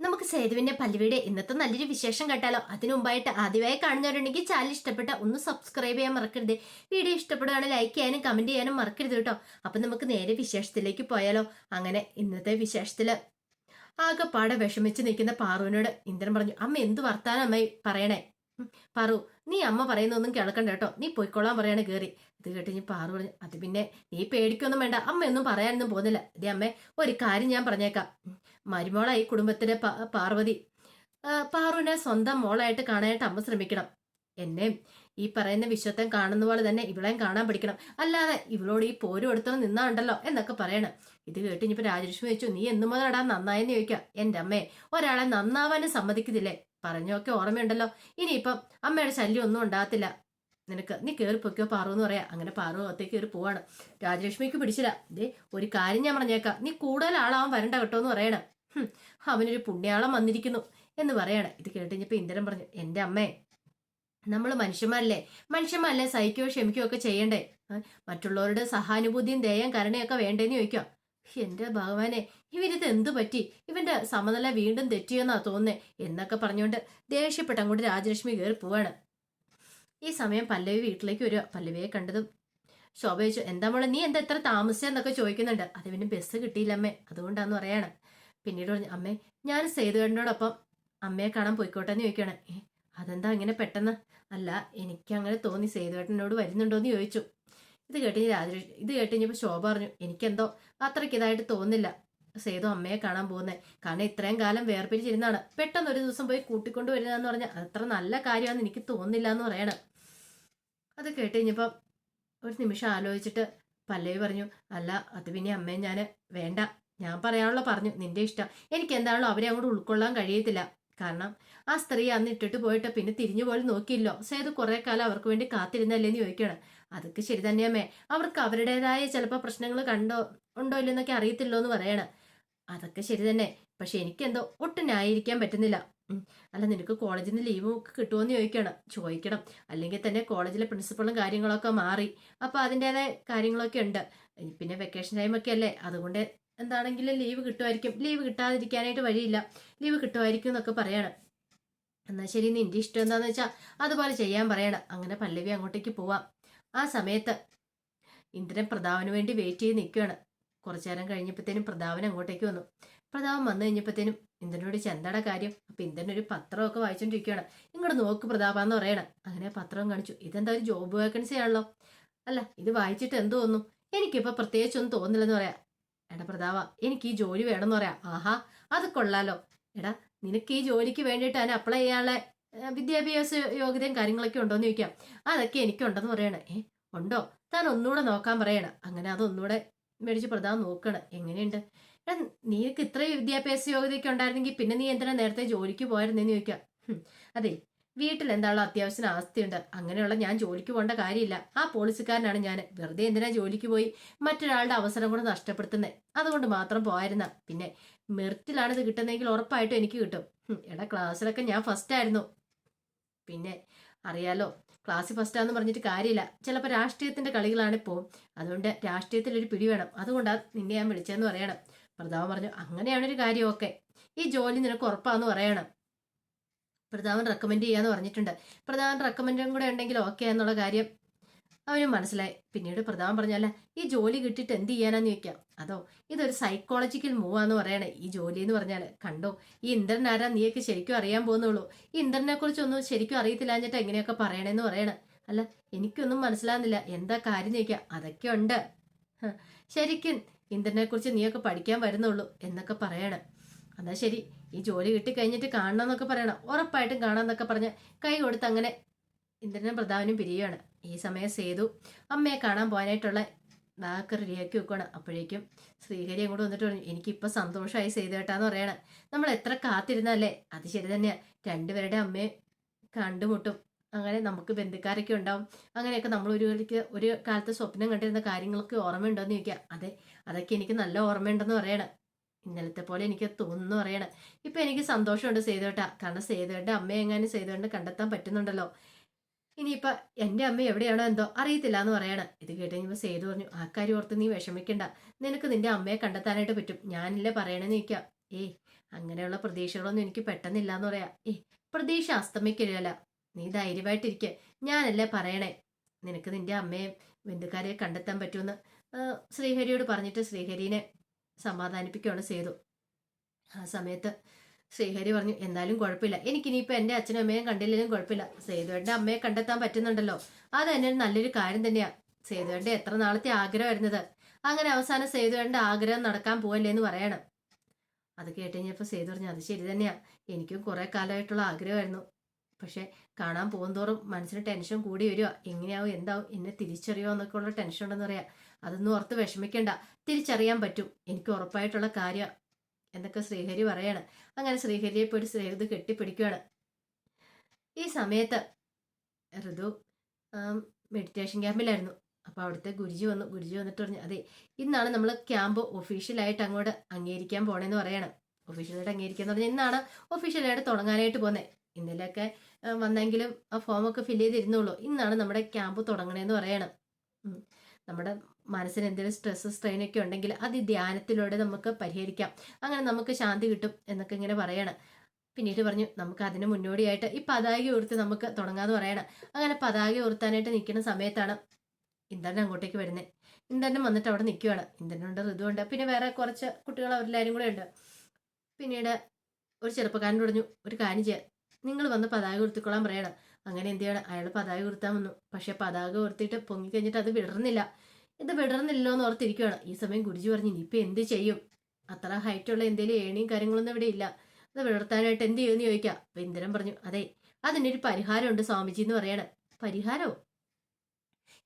നമുക്ക് സേതുവിന്റെ പല്ലുവിടെ ഇന്നത്തെ നല്ലൊരു വിശേഷം കേട്ടാലോ? അതിനു മുമ്പായിട്ട് ആദ്യമായി കാണുന്നവരുണ്ടെങ്കിൽ ചാനൽ ഇഷ്ടപ്പെട്ട ഒന്ന് സബ്സ്ക്രൈബ് ചെയ്യാൻ മറക്കരുത്. വീഡിയോ ഇഷ്ടപ്പെടുകയാണെങ്കിൽ ലൈക്ക് ചെയ്യാനും കമന്റ് ചെയ്യാനും മറക്കരുത് കേട്ടോ. അപ്പൊ നമുക്ക് നേരെ വിശേഷത്തിലേക്ക് പോയാലോ? അങ്ങനെ ഇന്നത്തെ വിശേഷത്തിൽ ആകെപ്പാടെ വിഷമിച്ച് നിൽക്കുന്ന പാറുവിനോട് ഇന്ദ്രൻ പറഞ്ഞു അമ്മ എന്ത് വർത്താനം അമ്മ പറയണേ? പാറു നീ അമ്മ പറയുന്നൊന്നും കേൾക്കണ്ട കേട്ടോ. നീ പോയിക്കൊള്ളാൻ പറയാണ് കേറി. ഇത് കേട്ട് ഞാൻ പാറു പറഞ്ഞു അത് പിന്നെ നീ പേടിക്കൊന്നും വേണ്ട. അമ്മയൊന്നും പറയാനൊന്നും പോകുന്നില്ല. ഇതേ അമ്മേ ഒരു കാര്യം ഞാൻ പറഞ്ഞേക്കാം. മരുമോളായി കുടുംബത്തിലെ പാർവതി. പാറുവിനെ സ്വന്തം മോളായിട്ട് കാണാനായിട്ട് അമ്മ ശ്രമിക്കണം. എന്നെ ഈ പറയുന്ന വിശ്വത്തെ കാണുന്ന പോലെ തന്നെ ഇവളെയും കാണാൻ പഠിക്കണം. അല്ലാതെ ഇവളോട് ഈ പോരും എടുത്തോ നിന്നാണ്ടല്ലോ എന്നൊക്കെ പറയണം. ഇത് കേട്ട് ഇനിയിപ്പോ രാജലക്ഷ്മി ചോദിച്ചു നീ എന്നു മുതലടാ നന്നായെന്ന് ചോദിക്കാം? എന്റെ അമ്മേ ഒരാളെ നന്നാവാനും സമ്മതിക്കുന്നില്ലേ പറഞ്ഞൊക്കെ ഓർമ്മയുണ്ടല്ലോ. ഇനിയിപ്പം അമ്മയുടെ ശല്യം ഒന്നും ഉണ്ടാകത്തില്ല. നിനക്ക് നീ കയറി പൊയ്ക്കോ പാറു എന്ന് പറയാ. അങ്ങനെ പാറു അകത്തേക്ക് കയറി പോവാണ്. രാജലക്ഷ്മിക്ക് പിടിച്ചില്ല. ദേ ഒരു കാര്യം ഞാൻ പറഞ്ഞേക്കാം. നീ കൂടുതൽ ആളാവാൻ വരണ്ട കേട്ടോ എന്ന് പറയണം. അവനൊരു പുണ്യാളം വന്നിരിക്കുന്നു എന്ന് പറയാണ്. ഇത് കേട്ടുകഴിഞ്ഞപ്പോൾ ഇന്ദ്രൻ പറഞ്ഞു എന്റെ അമ്മേ നമ്മൾ മനുഷ്യന്മാരല്ലേ? മനുഷ്യന്മാരല്ലേ സഹിക്കുകയോ ക്ഷമിക്കുകയോ ഒക്കെ ചെയ്യണ്ടേ? മറ്റുള്ളവരുടെ സഹാനുഭൂതിയും ദയം കരുണയൊക്കെ വേണ്ടേന്ന് ചോദിക്കാം എന്റെ ഭഗവാനെ ഇവനിത് എന്തു പറ്റി? ഇവന്റെ സമനില വീണ്ടും തെറ്റിയെന്നാ തോന്നുന്നേ? എന്നൊക്കെ പറഞ്ഞുകൊണ്ട് ദേഷ്യപ്പെട്ട് അങ്ങോട്ട് രാജലക്ഷ്മി കയറി പോവാണ്. ഈ സമയം പല്ലവി വീട്ടിലേക്ക് വരിക. പല്ലവിയെ കണ്ടതും ശോഭ ചോദിച്ചു എന്താ മോളെ നീ എന്താ എത്ര താമസിച്ചെന്നൊക്കെ ചോദിക്കുന്നുണ്ട്. അത് പിന്നെ ബസ് കിട്ടിയില്ല അമ്മേ അതുകൊണ്ടാന്ന് പറയാണ്. പിന്നീട് പറഞ്ഞു അമ്മേ ഞാൻ സേതുവേട്ടനോടൊപ്പം അമ്മയെ കാണാൻ പോയിക്കോട്ടെ എന്ന് ചോദിക്കുകയാണ്. ഏ അതെന്താ അങ്ങനെ പെട്ടെന്ന്? അല്ല എനിക്ക് അങ്ങനെ തോന്നി സേതുവേട്ടനോട് വരുന്നുണ്ടോയെന്ന് ചോദിച്ചു. ഇത് കേട്ട് രാജ ഇത് കേട്ട് കഴിഞ്ഞപ്പോൾ ശോഭ പറഞ്ഞു എനിക്കെന്തോ അത്രയ്ക്ക് ഇതായിട്ട് തോന്നില്ല സേതു അമ്മയെ കാണാൻ പോകുന്നത് കാരണം ഇത്രയും കാലം വേർപിരിച്ചിരുന്നാണ് പെട്ടെന്ന് ഒരു ദിവസം പോയി കൂട്ടിക്കൊണ്ട് വരുന്നതെന്ന് പറഞ്ഞാൽ അത്ര നല്ല കാര്യമാണെന്ന് എനിക്ക് തോന്നില്ല എന്ന് പറയണം. അത് കേട്ട് കഴിഞ്ഞപ്പം ഒരു നിമിഷം ആലോചിച്ചിട്ട് പല്ലവി പറഞ്ഞു അല്ല അത് പിന്നെ അമ്മയെ ഞാൻ വേണ്ട. ഞാൻ പറയാനുള്ള പറഞ്ഞു. നിന്റെ ഇഷ്ടം. എനിക്ക് എന്താണല്ലോ അവരെ അങ്ങോട്ട് ഉൾക്കൊള്ളാൻ കഴിയത്തില്ല. കാരണം ആ സ്ത്രീ അന്ന് ഇട്ടിട്ട് പോയിട്ട് പിന്നെ തിരിഞ്ഞു പോലും നോക്കിയില്ലോ. സേതു കുറെ കാലം അവർക്ക് വേണ്ടി കാത്തിരുന്നല്ലേന്ന് ചോദിക്കണം അതൊക്കെ ശരി തന്നെയമ്മേ അവർക്ക് അവരുടേതായ ചിലപ്പോൾ പ്രശ്നങ്ങൾ കണ്ടോ ഉണ്ടോ ഇല്ലെന്നൊക്കെ അറിയത്തില്ലോ എന്ന് പറയണം. അതൊക്കെ ശരി തന്നെ. പക്ഷെ എനിക്കെന്തോ ഒട്ടും ന്യായീകരിക്കാൻ പറ്റുന്നില്ല. അല്ല നിനക്ക് കോളേജിൽ നിന്ന് ലീവ് ഒക്കെ കിട്ടുമോന്ന് ചോദിക്കണം ചോദിക്കണം. അല്ലെങ്കിൽ തന്നെ കോളേജിലെ പ്രിൻസിപ്പളും കാര്യങ്ങളൊക്കെ മാറി. അപ്പോൾ അതിന്റെതായ കാര്യങ്ങളൊക്കെ ഉണ്ട്. പിന്നെ വെക്കേഷൻ ടൈമൊക്കെ അല്ലേ? അതുകൊണ്ട് എന്താണെങ്കിലും ലീവ് കിട്ടുമായിരിക്കും. ലീവ് കിട്ടാതിരിക്കാനായിട്ട് വഴിയില്ല. ലീവ് കിട്ടുമായിരിക്കും എന്നൊക്കെ പറയണം. എന്നാൽ ശരി നിന്റെ ഇഷ്ടം എന്താണെന്ന് വെച്ചാൽ അതുപോലെ ചെയ്യാൻ പറയണം. അങ്ങനെ പല്ലവി അങ്ങോട്ടേക്ക് പോവാം. ആ സമയത്ത് ഇന്ദ്രൻ പ്രതാപന് വേണ്ടി വെയിറ്റ് ചെയ്ത് നിൽക്കുകയാണ് കുറച്ചു നേരം കഴിഞ്ഞപ്പോഴത്തേനും പ്രതാപൻ അങ്ങോട്ടേക്ക് വന്നു. പ്രതാപൻ വന്നു കഴിഞ്ഞപ്പോഴത്തേനും ഇന്ദ്രനോട് ചെന്താട കാര്യം? അപ്പം ഇന്ദ്രൻ ഒരു പത്രമൊക്കെ വായിച്ചുകൊണ്ടിരിക്കുകയാണ് ഇങ്ങോട്ട് നോക്ക് പ്രതാപ എന്ന് പറയണം. അങ്ങനെ പത്രം കാണിച്ചു. ഇതെന്താ ഒരു ജോബ് വേക്കൻസി ആണല്ലോ? അല്ല ഇത് വായിച്ചിട്ട് എന്ത് തോന്നുന്നു എനിക്കിപ്പോൾ പ്രത്യേകിച്ചൊന്നും തോന്നില്ലെന്ന് പറയാം. എടാ പ്രതാവ എനിക്ക് ഈ ജോലി വേണമെന്ന് പറയാം. ആഹാ അത് കൊള്ളാലോ. എടാ നിനക്ക് ഈ ജോലിക്ക് വേണ്ടിയിട്ട് അതിന് അപ്ലൈ ചെയ്യാനുള്ള വിദ്യാഭ്യാസ യോഗ്യതയും കാര്യങ്ങളൊക്കെ ഉണ്ടോന്ന് ചോദിക്കാം. അതൊക്കെ എനിക്കുണ്ടെന്ന് പറയണേ. ഏ ഉണ്ടോ? താൻ ഒന്നുകൂടെ നോക്കാൻ പറയണം. അങ്ങനെ അതൊന്നുകൂടെ മേടിച്ച് പ്രതാവ് നോക്കണം. എങ്ങനെയുണ്ട്? എടാ നീക്ക് ഇത്രയും വിദ്യാഭ്യാസ യോഗ്യതയൊക്കെ ഉണ്ടായിരുന്നെങ്കിൽ പിന്നെ നീ എന്തിനാ നേരത്തെ ജോലിക്ക് പോയിരുന്നെന്ന് ചോദിക്കാം. അതെ വീട്ടിൽ എന്താണോ അത്യാവശ്യം ആസ്തിയുണ്ട്. അങ്ങനെയുള്ള ഞാൻ ജോലിക്ക് പോകേണ്ട കാര്യമില്ല. ആ പോളിസിക്കാരനാണ് ഞാൻ. വെറുതെ എന്തിനാ ജോലിക്ക് പോയി? മറ്റൊരാളുടെ അവസരം കൂടെ നഷ്ടപ്പെടുത്തുന്നത് അതുകൊണ്ട് മാത്രം പോയിരുന്ന പിന്നെ മെറിറ്റിലാണിത് കിട്ടുന്നതെങ്കിൽ ഉറപ്പായിട്ടും എനിക്ക് കിട്ടും. എടാ ക്ലാസ്സിലൊക്കെ ഞാൻ ഫസ്റ്റ് ആയിരുന്നു. പിന്നെ അറിയാലോ ക്ലാസ്സിൽ ഫസ്റ്റാന്ന് പറഞ്ഞിട്ട് കാര്യമില്ല. ചിലപ്പോൾ രാഷ്ട്രീയത്തിന്റെ കളികളാണ് ഇപ്പോൾ അതുകൊണ്ട് രാഷ്ട്രീയത്തിൽ ഒരു പിടി വേണം. അതുകൊണ്ടാണ് നിന്നെ ഞാൻ വിളിച്ചതെന്ന് പറയണം. ഭർത്താവ് പറഞ്ഞു അങ്ങനെയാണൊരു കാര്യമൊക്കെ. കാര്യം ഈ ജോലി നിനക്ക് ഉറപ്പാന്ന് പറയണം. പ്രതാപൻ റെക്കമെൻഡ് ചെയ്യാന്ന് പറഞ്ഞിട്ടുണ്ട്. പ്രതാപൻ റെക്കമെൻഡും കൂടെ ഉണ്ടെങ്കിൽ ഓക്കെ എന്നുള്ള കാര്യം അവനും മനസ്സിലായി. പിന്നീട് പ്രതാപൻ പറഞ്ഞല്ല ഈ ജോലി കിട്ടിയിട്ട് എന്ത് ചെയ്യാനാന്ന് ചോദിക്കാം? അതോ ഇതൊരു സൈക്കോളജിക്കൽ മൂവ് ആന്ന് പറയണേ. ഈ ജോലി എന്ന് പറഞ്ഞാൽ കണ്ടോ ഈ ഇന്ദ്രൻ ആരാ നീയൊക്കെ ശരിക്കും അറിയാൻ പോകുന്നുള്ളൂ. ഈ ഇന്ദ്രനെ കുറിച്ചൊന്നും ശരിക്കും അറിയത്തില്ല എന്നിട്ട് എങ്ങനെയൊക്കെ പറയണേന്ന് പറയണേ. അല്ല എനിക്കൊന്നും മനസ്സിലാകുന്നില്ല എന്താ കാര്യം ചോദിക്കാം. അതൊക്കെ ഉണ്ട്. ശരിക്കും ഇന്ദ്രനെ കുറിച്ച് നീയൊക്കെ പഠിക്കാൻ വരുന്നുള്ളൂ എന്നൊക്കെ പറയണം. എന്നാ ശരി. ഈ ജോലി കിട്ടി കഴിഞ്ഞിട്ട് കാണണം എന്നൊക്കെ പറയണം. ഉറപ്പായിട്ടും കാണാമെന്നൊക്കെ പറഞ്ഞ് കൈ കൊടുത്ത് അങ്ങനെ ഇന്ദ്രനും പ്രതാപനും പിരിയുകയാണ് ഈ സമയം സേതു അമ്മയെ കാണാൻ പോകാനായിട്ടുള്ള നാക്ക് റെഡിയാക്കി വെക്കുകയാണ് അപ്പോഴേക്കും ശ്രീഹരി അങ്ങോട്ട് വന്നിട്ട് പറഞ്ഞു എനിക്കിപ്പോൾ സന്തോഷമായി സേതുവേട്ടാന്ന് പറയണം. നമ്മൾ എത്ര കാത്തിരുന്നല്ലേ അത് ശരി തന്നെയാ. രണ്ടുപേരുടെ അമ്മയെ കണ്ടുമുട്ടും. അങ്ങനെ നമുക്ക് ബന്ധുക്കാരൊക്കെ ഉണ്ടാവും. അങ്ങനെയൊക്കെ നമ്മൾ ഒരു കളിക്ക് ഒരു കാലത്ത് സ്വപ്നം കണ്ടിരുന്ന കാര്യങ്ങളൊക്കെ ഓർമ്മയുണ്ടോയെന്ന് ചോദിക്കുക അതെ അതൊക്കെ എനിക്ക് നല്ല ഓർമ്മയുണ്ടെന്ന് പറയണം. ഇന്നലത്തെ പോലെ എനിക്ക് തോന്നുന്നു അറിയണം ഇപ്പൊ എനിക്ക് സന്തോഷമുണ്ട് സേതുവേട്ട. കാരണം സേതുവേട്ട അമ്മയെ എങ്ങാനും സേതുവേട്ടനെ കണ്ടെത്താൻ പറ്റുന്നുണ്ടല്ലോ. ഇനിയിപ്പൊ എന്റെ അമ്മ എവിടെയാണോ എന്തോ അറിയത്തില്ല എന്ന് പറയണം. ഇത് കേട്ട് കഴിഞ്ഞപ്പോൾ സേതു പറഞ്ഞു ആ കാര്യം ഓർത്ത് നീ വിഷമിക്കണ്ട. നിനക്ക് നിന്റെ അമ്മയെ കണ്ടെത്താനായിട്ട് പറ്റും. ഞാനില്ലേ പറയണമെന്ന് ചോദിക്കാം ഏയ് അങ്ങനെയുള്ള പ്രതീക്ഷകളൊന്നും എനിക്ക് പെട്ടെന്നില്ല എന്ന് പറയാ. ഏ പ്രതീക്ഷ അസ്തമിക്കില്ല നീ ധൈര്യമായിട്ടിരിക്കെ. ഞാനല്ലേ പറയണേ. നിനക്ക് നിന്റെ അമ്മയെ ബന്ധുക്കാരെ കണ്ടെത്താൻ പറ്റുമെന്ന്. ശ്രീഹരിയോട് പറഞ്ഞിട്ട് ശ്രീഹരിനെ സമാധാനിപ്പിക്കുകയാണ് സേതു. ആ സമയത്ത് ശ്രീഹരി പറഞ്ഞു എന്തായാലും കുഴപ്പമില്ല. എനിക്കിനിയിപ്പോൾ എന്റെ അച്ഛനും അമ്മയും കണ്ടില്ലെങ്കിലും കുഴപ്പമില്ല. സേതുവേട്ടന്റെ അമ്മയെ കണ്ടെത്താൻ പറ്റുന്നുണ്ടല്ലോ. അത് തന്നെ നല്ലൊരു കാര്യം തന്നെയാണ് സേതുവേട്ടന്റെ എത്ര നാളത്തെ ആഗ്രഹമായിരുന്നത് അങ്ങനെ അവസാനം സേതുവേട്ടന്റെ ആഗ്രഹം നടക്കാൻ പോവല്ലേ എന്ന് പറയണം. അത് കേട്ട് കഴിഞ്ഞപ്പോൾ സേതു പറഞ്ഞു അത് ശരി തന്നെയാണ് എനിക്കും കുറേ കാലമായിട്ടുള്ള ആഗ്രഹമായിരുന്നു. പക്ഷേ കാണാൻ പോകുന്തോറും മനസ്സിന് ടെൻഷൻ കൂടി വരിക എങ്ങനെയാവും? എന്താവും? എന്നെ തിരിച്ചറിയുമോ? എന്നൊക്കെ ഉള്ള ടെൻഷൻ ഉണ്ടെന്ന് പറയാം. അതൊന്നും ഓർത്ത് വിഷമിക്കണ്ട. തിരിച്ചറിയാൻ പറ്റും. എനിക്ക് ഉറപ്പായിട്ടുള്ള കാര്യം. എന്നൊക്കെ ശ്രീഹരി പറയാണ്. അങ്ങനെ ശ്രീഹരിയെ പോയിട്ട് ശ്രീഹരി കെട്ടിപ്പിടിക്കുകയാണ് ഈ സമയത്ത് ഋതു മെഡിറ്റേഷൻ ക്യാമ്പിലായിരുന്നു അപ്പോൾ അവിടുത്തെ ഗുരുജി വന്നു. ഗുരുജി വന്നിട്ട് പറഞ്ഞു അതെ ഇന്നാണ് നമ്മൾ ക്യാമ്പ് ഒഫീഷ്യലായിട്ട് അങ്ങോട്ട് അംഗീകരിക്കാൻ പോണേന്ന് പറയണം. ഒഫീഷ്യലായിട്ട് അംഗീകരിക്കുക എന്ന് പറഞ്ഞാൽ ഇന്നാണ് ഒഫീഷ്യലായിട്ട് തുടങ്ങാനായിട്ട് പോകുന്നത് ഇന്നലെയൊക്കെ വന്നെങ്കിലും ആ ഫോമൊക്കെ ഫില്ല് ചെയ്തിരുന്നുള്ളൂ. ഇന്നാണ് നമ്മുടെ ക്യാമ്പ് തുടങ്ങണേന്ന് പറയണം. നമ്മുടെ മനസ്സിന് എന്തെങ്കിലും സ്ട്രെസ് സ്ട്രെയിൻ ഒക്കെ ഉണ്ടെങ്കിൽ അത് ഈ ധ്യാനത്തിലൂടെ നമുക്ക് പരിഹരിക്കാം. അങ്ങനെ നമുക്ക് ശാന്തി കിട്ടും എന്നൊക്കെ ഇങ്ങനെ പറയണം. പിന്നീട് പറഞ്ഞു നമുക്ക് അതിന് മുന്നോടിയായിട്ട് ഈ പതാക ഉയർത്തി നമുക്ക് തുടങ്ങാന്ന് പറയണം. അങ്ങനെ പതാക ഉയർത്താനായിട്ട് നിൽക്കുന്ന സമയത്താണ് ഇന്ദ്രൻ അങ്ങോട്ടേക്ക് വരുന്നത് ഇന്ധനം വന്നിട്ട് അവിടെ നിൽക്കുവാണ്. ഇന്ദ്രനുണ്ട് ഋതുണ്ട് പിന്നെ വേറെ കുറച്ച് കുട്ടികൾ അവരെല്ലാവരും കൂടെ ഉണ്ട്. പിന്നീട് ഒരു ചെറുപ്പക്കാരൻ പറഞ്ഞു ഒരു കാര്യം ചെയ്യാം. നിങ്ങൾ വന്ന് പതാക ഉയർത്തിക്കൊള്ളാൻ പറയണം. അങ്ങനെ എന്ത് ചെയ്യണം? അയാൾ പതാക ഉയർത്താൻ വന്നു. പക്ഷെ പതാക ഉയർത്തിയിട്ട് പൊങ്ങി കഴിഞ്ഞിട്ട് അത് വിടർന്നില്ല. ഇത് വിടർന്നില്ലോ എന്ന് ഓർത്തിരിക്കുകയാണ്. ഈ സമയം ഗുരുജി പറഞ്ഞു ഇനിയിപ്പോൾ എന്ത് ചെയ്യും? അത്ര ഹൈറ്റുള്ള എന്തെങ്കിലും ഏണിയും കാര്യങ്ങളൊന്നും ഇവിടെ ഇല്ല. അത് വിടർത്താനായിട്ട് എന്ത് ചെയ്യുമെന്ന് ചോദിക്കാം. അപ്പം ഇന്ദ്രൻ പറഞ്ഞു അതെ അതിനൊരു പരിഹാരമുണ്ട് സ്വാമിജി എന്ന് പറയണം. പരിഹാരമോ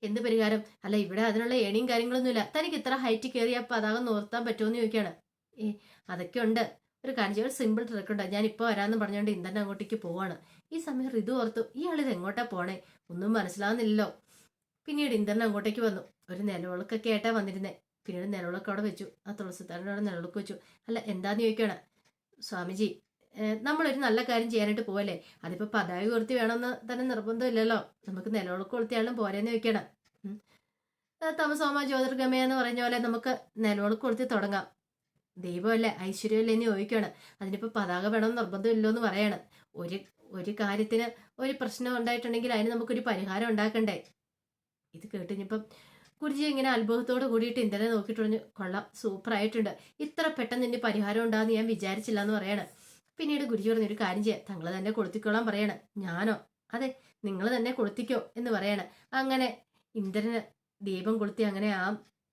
എന്ത് പരിഹാരം? അല്ല ഇവിടെ അതിനുള്ള ഏണിയും കാര്യങ്ങളൊന്നുമില്ല. തനിക്ക് ഇത്ര ഹൈറ്റ് കയറിയ പതാകം നോർത്താൻ പറ്റുമോ എന്ന് ചോദിക്കുകയാണ്. ഏ അതൊക്കെ ഉണ്ട്. ഒരു കാര്യം ഒരു സിമ്പിൾ ട്രിക്ക് ഉണ്ട്? ഞാൻ ഇപ്പോൾ വരാമെന്ന് പറഞ്ഞുകൊണ്ട് ഇന്ധനം അങ്ങോട്ടേക്ക് പോവാണ്. ഈ സമയം ഋതു ഓർത്തു ഇയാളിത് എങ്ങോട്ടാ പോണേ? ഒന്നും മനസ്സിലാവുന്നില്ലല്ലോ. പിന്നീട് ഇന്ദ്രൻ അങ്ങോട്ടേക്ക് വന്നു. ഒരു നിലവിളക്കൊക്കെ ആയിട്ടാ വന്നിരുന്നേ. പിന്നീട് നിലവിളക്ക് അവിടെ വെച്ചു. ആ തുളസിത്താരന്റെ അവിടെ നിലവിളക്ക് വെച്ചു. അല്ല എന്താന്ന് ചോദിക്കുകയാണ് സ്വാമിജി നമ്മളൊരു നല്ല കാര്യം ചെയ്യാനായിട്ട് പോവല്ലേ? അതിപ്പോ പതാക ഉയർത്തി വേണമെന്ന് തന്നെ നിർബന്ധമില്ലല്ലോ. നമുക്ക് നിലവിളക്ക് കൊളുത്തിയാലും പോരെന്ന് ചോദിക്കണം. തമസോമ ജ്യോതിർഗമയ എന്ന് പറഞ്ഞ പോലെ നമുക്ക് നിലവിളക്ക് കൊളുത്തി തുടങ്ങാം. ദൈവമല്ലേ? ഐശ്വര്യമല്ലേ എന്ന് ചോദിക്കുകയാണ്. അതിനിപ്പോൾ പതാക വേണം നിർബന്ധമില്ലോ എന്ന് പറയാണ്. ഒരു ഒരു കാര്യത്തിന് ഒരു പ്രശ്നം ഉണ്ടായിട്ടുണ്ടെങ്കിൽ അതിന് നമുക്കൊരു പരിഹാരം ഉണ്ടാക്കണ്ടേ? ഇത് കേട്ടുകഴിഞ്ഞപ്പം കുരുജി ഇങ്ങനെ അത്ഭുതത്തോട് കൂടിയിട്ട് ഇന്ദ്രനെ നോക്കിയിട്ട് പറഞ്ഞു കൊള്ളാം സൂപ്പർ ആയിട്ടുണ്ട്. ഇത്ര പെട്ടെന്ന് ഇനി പരിഹാരം ഉണ്ടാകുന്ന ഞാൻ വിചാരിച്ചില്ല എന്ന് പറയാണ്. പിന്നീട് ഗുരുജി പറഞ്ഞു ഒരു കാര്യം ചെയ്യാം. തങ്ങൾ തന്നെ കൊളുത്തിക്കോളാൻ പറയാണ്. ഞാനോ? അതെ നിങ്ങൾ തന്നെ കൊളുത്തിക്കോ എന്ന് പറയാണ്. അങ്ങനെ ഇന്ദ്രന് ദീപം കൊളുത്തി അങ്ങനെ ആ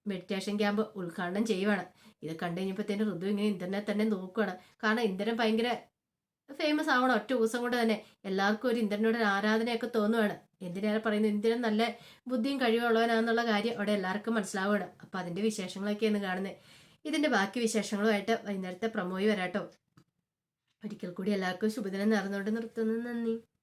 മെഡിറ്റേഷൻ ക്യാമ്പ് ഉദ്ഘാടനം ചെയ്യുവാണ്. ഇത് കണ്ടു കഴിഞ്ഞപ്പോഴത്തേന് ഋതു ഇങ്ങനെ ഇന്ദ്രനെ തന്നെ നോക്കുകയാണ് കാരണം ഇന്ദ്രൻ ഭയങ്കര ഫേമസ് ആവണം ഒറ്റ ദിവസം കൊണ്ട് തന്നെ. എല്ലാവർക്കും ഒരു ഇന്ദ്രനോട് ഒരു ആരാധനയൊക്കെ തോന്നുവാണ്. എന്തിനേറെ പറയുന്നു? ഇന്ദ്രൻ നല്ല ബുദ്ധിയും കഴിവുള്ളവനാന്നുള്ള കാര്യം അവിടെ എല്ലാവർക്കും മനസ്സിലാവുകയാണ് അപ്പം അതിന്റെ വിശേഷങ്ങളൊക്കെയാണ് കാണുന്നത് ഇതിന്റെ ബാക്കി വിശേഷങ്ങളുമായിട്ട് വൈകുന്നേരത്തെ പ്രമോയി വരാട്ടോ. ഒരിക്കൽ കൂടി എല്ലാവർക്കും ശുഭദിനം നേർന്നുകൊണ്ട് നിർത്തുന്നു. നന്ദി.